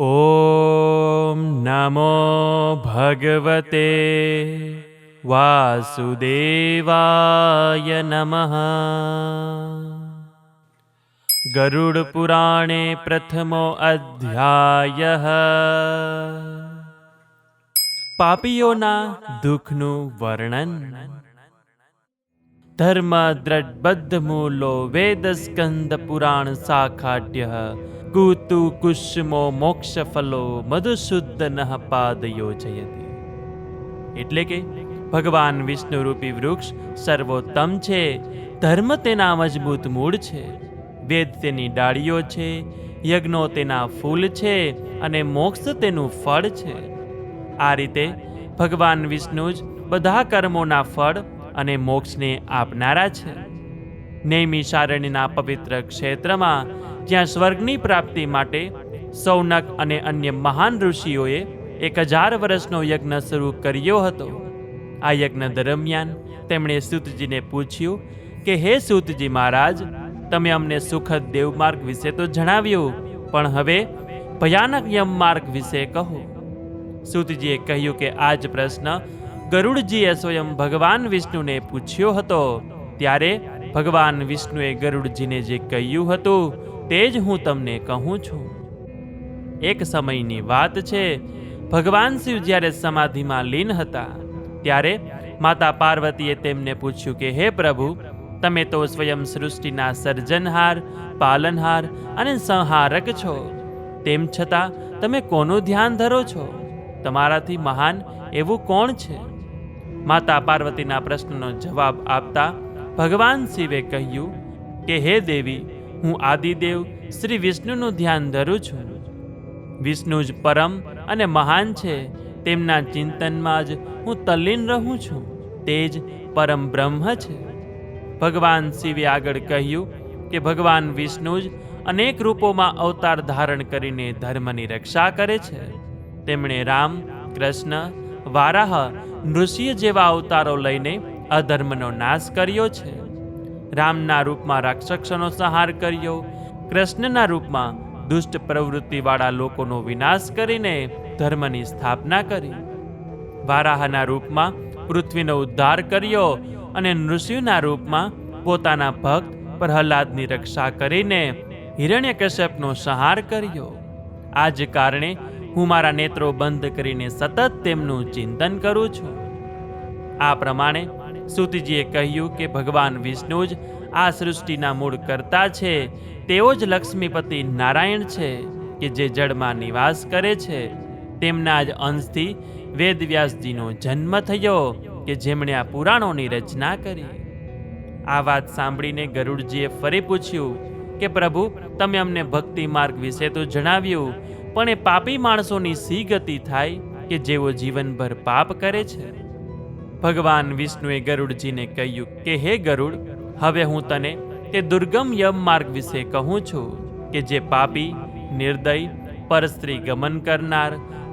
ॐ नमो भगवते वासुदेवाय नमः गरुडपुराणे प्रथमो अध्यायः પાપીઓના દુઃખનું વર્ણન ધર્મ દ્રઢબદ્ધ મૂલો વેદ સ્કંદ પુરાણ સાખાઢ્ય કુતુ કુષ્મો મોક્ષ ફલો મધુશુદ્ધ નઃ પાદ યોજયતિ એટલે કે ભગવાન વિષ્ણુ રૂપી વૃક્ષ સર્વોત્તમ છે, ધર્મ તેના મજબૂત મૂળ છે, વેદ તેની ડાળીઓ છે, યજ્ઞો તેના ફૂલ છે અને મોક્ષ તેનું ફળ છે. આ રીતે ભગવાન વિષ્ણુ જ બધા કર્મોના ફળ અને મોક્ષને આપનારા છે. નૈમિષારણ્યના પવિત્ર ક્ષેત્રમાં, જ્યાં સ્વર્ગની પ્રાપ્તિ માટે સૌનક અને અન્ય મહાન ઋષિઓએ એક હજાર વર્ષનો યજ્ઞ શરૂ કર્યો હતો. આ યજ્ઞ દરમિયાન તેમણે સૂતજીને પૂછ્યું કે, હે સૂતજી મહારાજ, તમે અમને સુખદ દેવમાર્ગ વિશે તો જણાવ્યું, પણ હવે ભયાનક યમ માર્ગ વિશે કહો. સૂતજીએ કહ્યું કે આ જ પ્રશ્ન ગરુડજીએ સ્વયં ભગવાન વિષ્ણુને પૂછ્યો હતો, ત્યારે ભગવાન વિષ્ણુએ ગરુડજીને જે કહ્યું હતું, તે જ હું તમને કહું છું. એક સમયની વાત છે, ભગવાન શિવ જ્યારે સમાધિમાં લીન હતા, ત્યારે માતા પાર્વતીએ તેમને પૂછ્યું કે, હે પ્રભુ, તમે તો સ્વયં સૃષ્ટિના સર્જનહાર, પાલનહાર અને સંહારક છો. તેમ છતાં, તમે કોનું ધ્યાન ધરો છો? તમારાથી મહાન એવું કોણ છે? માતા પાર્વતીના પ્રશ્નનો જવાબ આપતા ભગવાન શિવે કહ્યું કે, હે દેવી, હું આદિદેવ શ્રી વિષ્ણુનું ધ્યાન ધરું છું. વિષ્ણુ જ પરમ અને મહાન છે. તેમના ચિંતનમાં જ હું તલ્લીન રહું છું. તે જ પરમ બ્રહ્મ છે. ભગવાન શિવે આગળ કહ્યું કે, ભગવાન વિષ્ણુ જ અનેક રૂપોમાં અવતાર ધારણ કરીને ધર્મની રક્ષા કરે છે. તેમણે રામ, કૃષ્ણ, વારાહ નૃસિંહ જેવા અવતારો લઈને અધર્મનો નાશ કર્યો છે. રામના રૂપમાં રાક્ષસોનો સંહાર કર્યો, કૃષ્ણના રૂપમાં દુષ્ટ પ્રવૃત્તિવાળા લોકોનો વિનાશ કરીને ધર્મની સ્થાપના કરી. વારાહના રૂપમાં પૃથ્વીનો ઉદ્ધાર કર્યો અને નૃસિંહના રૂપમાં પોતાના ભક્ત પ્રહલાદની રક્ષા કરીને હિરણ્યકશ્યપનો સંહાર કર્યો. આ જ કારણે હું મારા નેત્રો બંધ કરીને સતત તેમનું ચિંતન કરું છું. આ પ્રમાણે સુતજીએ કહ્યું કે ભગવાન વિષ્ણુ જ આ સૃષ્ટિના મૂળ કરતા છે. તેઓ જ લક્ષ્મીપતિ નારાયણ છે, કે જે જળમાં નિવાસ કરે છે. તેમના જ અંશથી વેદવ્યાસજીનો જન્મ થયો, કે જેમણે આ પુરાણોની રચના કરી. આ વાત સાંભળીને ગરુડજીએ ફરી પૂછ્યું કે પ્રભુ, તમે અમને ભક્તિ માર્ગ વિશે તો જણાવ્યું પણ એ પાપી માણસોની સી ગતિ થાય કે જેઓ જીવનભર પાપ કરે છે. ભગવાન વિષ્ણુએ ગરુડજીને કહ્યું કે, હે ગરુડ, હવે હું તને તે દુર્ગમ યમ માર્ગ વિશે કહું છું કે જે પાપી, નિર્દય, પરસ્ત્રી ગમન કરનાર,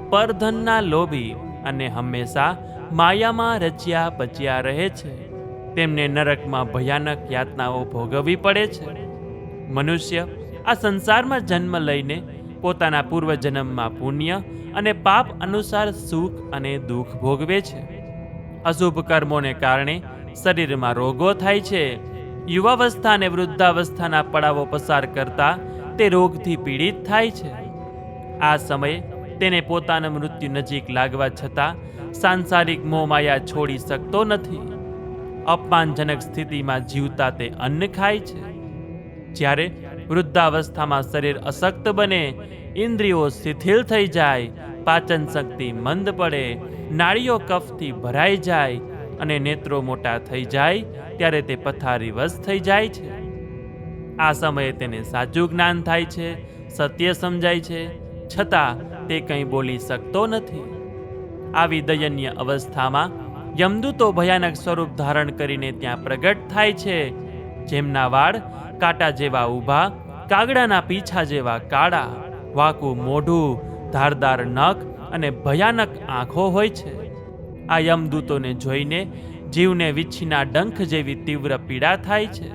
પરધનના લોભી અને હંમેશા માયામાં રચ્યા પચ્યા રહે છે. તેમને નરકમાં ભયાનક યાતનાઓ ભોગવવી પડે છે. મનુષ્ય આ સંસારમાં જન્મ લઈને પોતાના પૂર્વજન્મમાં પુણ્ય અને પાપ અનુસાર સુખ અને દુઃખ ભોગવે છે. અશુભ કર્મોને કારણે શરીરમાં રોગો થાય છે. યુવાવસ્થા અને વૃદ્ધાવસ્થાના પડાવો પસાર કરતા તે રોગથી પીડિત થાય છે. આ સમયે તેને પોતાના મૃત્યુ નજીક લાગવા છતાં સાંસારિક મોહમાયા છોડી શકતો નથી. અપમાનજનક સ્થિતિમાં જીવતા તે અન્ન ખાય છે. જ્યારે વૃદ્ધાવસ્થામાં શરીર અશક્ત બને, ઇન્દ્રિયો શિથિલ થઈ જાય, પાચન શક્તિ મંદ પડે, નાળીઓ કફથી ભરાઈ જાય અને નેત્રો મોટા થઈ જાય ત્યારે તે પથારીવશ થઈ જાય છે. આ સમયે તેને સાચું જ્ઞાન થાય છે, સત્ય સમજાય છે, છતાં તે કંઈ બોલી શકતો નથી. આવી દયનીય અવસ્થામાં યમદૂતો ભયાનક સ્વરૂપ ધારણ કરીને ત્યાં પ્રગટ થાય છે. જેમના વાળ કાંટા જેવા ઊભા, કાગડાના પીછા જેવા કાળા. વાકું મોઢું, ધારદાર નખ અને ભયાનક આંખો હોય છે. આ યમદૂતોને જોઈને જીવને વીછીના ડંખ જેવી તીવ્ર પીડા થાય છે.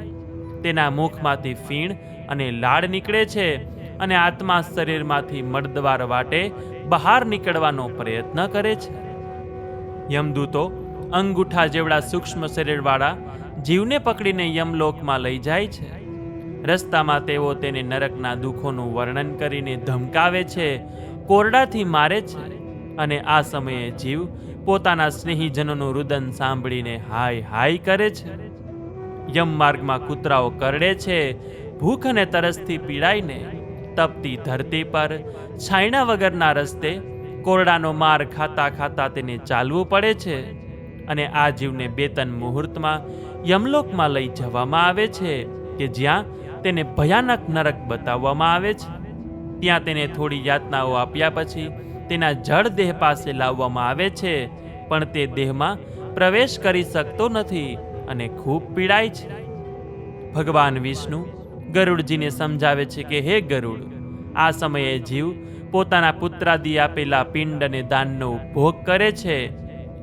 તેના મુખમાંથી ફીણ અને લાળ નીકળે છે અને આત્મા શરીરમાંથી મર્દવાર વાટે બહાર નીકળવાનો પ્રયત્ન કરે છે. યમદૂતો અંગૂઠા જેવડા સૂક્ષ્મ શરીરવાળા જીવને પકડીને યમલોકમાં લઈ જાય છે. રસ્તામાં તેઓ તેને નરકના દુઃખોનું વર્ણન કરીને ધમકાવે છે, કોરડાથી મારે છે. અને આ સમયે જીવ પોતાના સ્નેહીજનોનું રુદન સાંભળીને હાય હાય કરે છે. યમ માર્ગમાં કૂતરાઓ કરડે છે, ભૂખ અને તરસથી પીડાઈને તપતી ધરતી પર, છાયણા વગરના રસ્તે કોરડાનો માર ખાતા ખાતા તેને ચાલવું પડે છે. અને આ જીવને બેતન મુહૂર્તમાં યમલોકમાં લઈ જવામાં આવે છે કે જ્યાં તેને ભયાનક નરક બતાવવામાં આવે છે. ત્યાં તેને થોડી યાતનાઓ આપ્યા પછી તેના જળ દેહ પાસે લાવવામાં આવે છે, પણ તે દેહમાં પ્રવેશ કરી શકતો નથી અને ખૂબ પીડાય છે. ભગવાન વિષ્ણુ ગરુડજીને સમજાવે છે કે, હે ગરુડ, આ સમયે જીવ પોતાના પુત્રાદી આપેલા પિંડ અને દાનનો ભોગ કરે છે.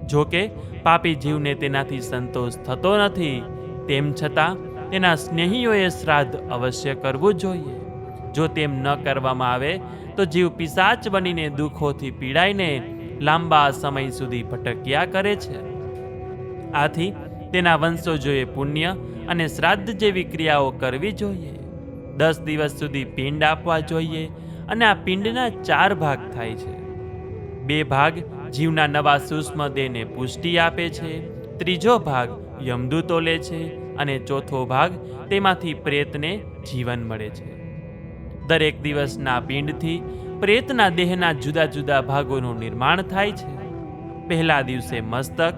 જો કે, પાપી જીવને તેનાથી સંતોષ થતો નથી. તેમ છતાં તેના સ્નેહીઓએ શ્રાદ્ધ અવશ્ય કરવું જોઈએ. જો તેમ ન કરવામાં આવે, તો જીવ પિશાચ બનીને દુઃખોથી પીડાઈને લાંબા સમય સુધી ભટક્યા કરે છે. આથી તેના વંશોજોએ પુણ્ય અને શ્રાદ્ધ જેવી ક્રિયાઓ કરવી જોઈએ. દસ દિવસ સુધી પિંડ આપવા જોઈએ અને આ પિંડના ચાર ભાગ થાય છે. બે ભાગ જીવના નવા સૂક્ષ્મ દેહને પુષ્ટિ આપે છે, ત્રીજો ભાગ યમદૂતો લે છે અને ચોથો ભાગ તેમાંથી પ્રેતને જીવન મળે છે. દરેક દિવસના પિંડથી પ્રેતના દેહના જુદા જુદા ભાગોનું નિર્માણ થાય છે. પહેલા દિવસે મસ્તક,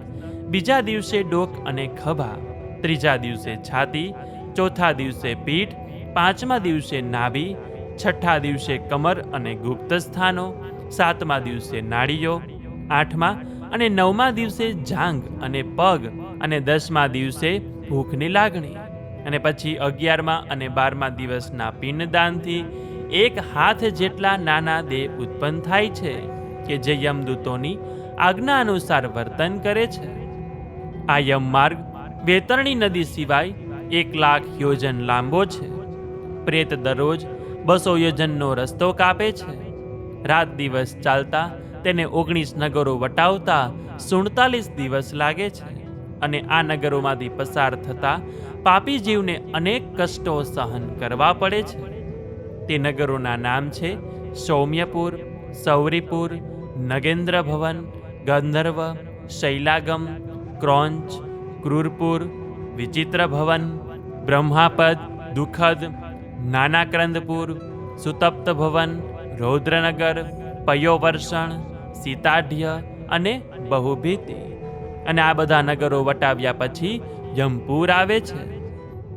બીજા દિવસે ડોક અને ખભા, ત્રીજા દિવસે છાતી, ચોથા દિવસે પીઠ, પાંચમા દિવસે નાભી, છઠ્ઠા દિવસે કમર અને ગુપ્ત સ્થાનો, સાતમા દિવસે નાળીઓ, આઠમા અને નવમા દિવસે જાંગ અને પગ અને દસમા દિવસે ભૂખની લાગણી અને પછી અગિયારમાં અને બારમા દિવસના પિંડદાનથી એક હાથ જેટલા નાના દેહ ઉત્પન્ન થાય છે કે જે યમદૂતોની આજ્ઞા અનુસાર વર્તન કરે છે. આ યમ માર્ગ વેતરણી નદી સિવાય એક લાખ યોજન લાંબો છે. પ્રેત દરરોજ બસો યોજનનો રસ્તો કાપે છે. રાત દિવસ ચાલતા તેને ઓગણીસ નગરો વટાવતા સુડતાલીસ દિવસ લાગે છે. અને આ નગરોમાંથી પસાર થતા પાપી જીવને અનેક કષ્ટો સહન કરવા પડે છે. તે નગરોના નામ છે સૌમ્યપુર, સૌરીપુર નગેન્દ્ર ભવન ગંધર્વ, શૈલાગમ, ક્રોંચ, ક્રૂરપુર વિચિત્ર ભવન બ્રહ્માપદ, દુઃખદ, નાનાક્રંદપુર સુતપ્ત ભવન રૌદ્રનગર, પયોવર્ષણ સીતાઢ્ય અને બહુભીતિ. અને આ બધા નગરો વટાવ્યા પછી જમપુર આવે છે.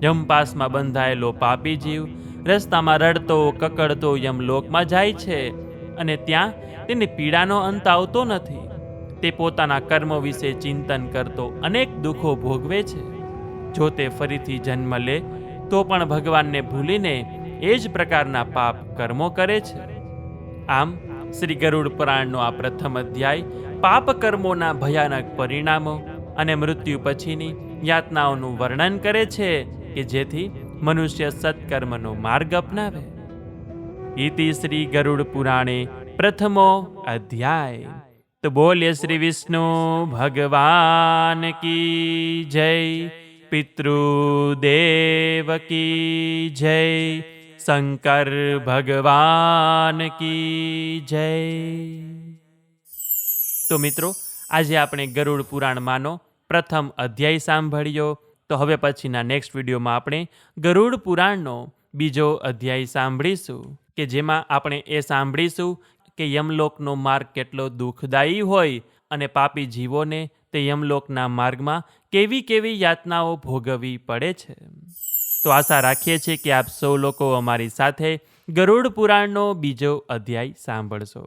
જમપાસમાં બંધાયેલો પાપી જીવ, રસ્તામાં રડતો, કકડતો યમલોકમાં જાય છે અને ત્યાં તેની પીડાનો અંત આવતો નથી. તે પોતાના કર્મો વિશે ચિંતન કરતો અનેક દુઃખો ભોગવે છે. જો તે ફરીથી જન્મ લે, તો પણ ભગવાનને ભૂલીને એ જ પ્રકારના પાપ કર્મો કરે છે. આમ, શ્રી ગરુડ પુરાણનો આ પ્રથમ અધ્યાય પાપ કર્મોના ભયાનક પરિણામો અને મૃત્યુ પછીની યાતનાઓનું વર્ણન કરે છે કે જેથી મનુષ્ય સત્કર્મનો માર્ગ અપનાવે. ઇતિ શ્રી ગરુડ પુરાણે પ્રથમો અધ્યાય. તો બોલ્ય શ્રી વિષ્ણુ, ભગવાન કી જય, પિતૃદેવ કી જય, શંકર ભગવાન કી જય. તો મિત્રો, આજે આપણે ગરુડ પુરાણમાંનો પ્રથમ અધ્યાય સાંભળ્યો. તો હવે પછીના નેક્સ્ટ વિડીયોમાં આપણે ગરુડ પુરાણનો બીજો અધ્યાય સાંભળીશું, કે જેમાં આપણે એ સાંભળીશું કે યમલોકનો માર્ગ કેટલો દુઃખદાયી હોય અને પાપી જીવોને તે યમલોકના માર્ગમાં કેવી કેવી યાતનાઓ ભોગવવી પડે છે. તો આશા રાખીએ છીએ કે આપ સૌ લોકો અમારી સાથે ગરુડ પુરાણનો બીજો અધ્યાય સાંભળશો.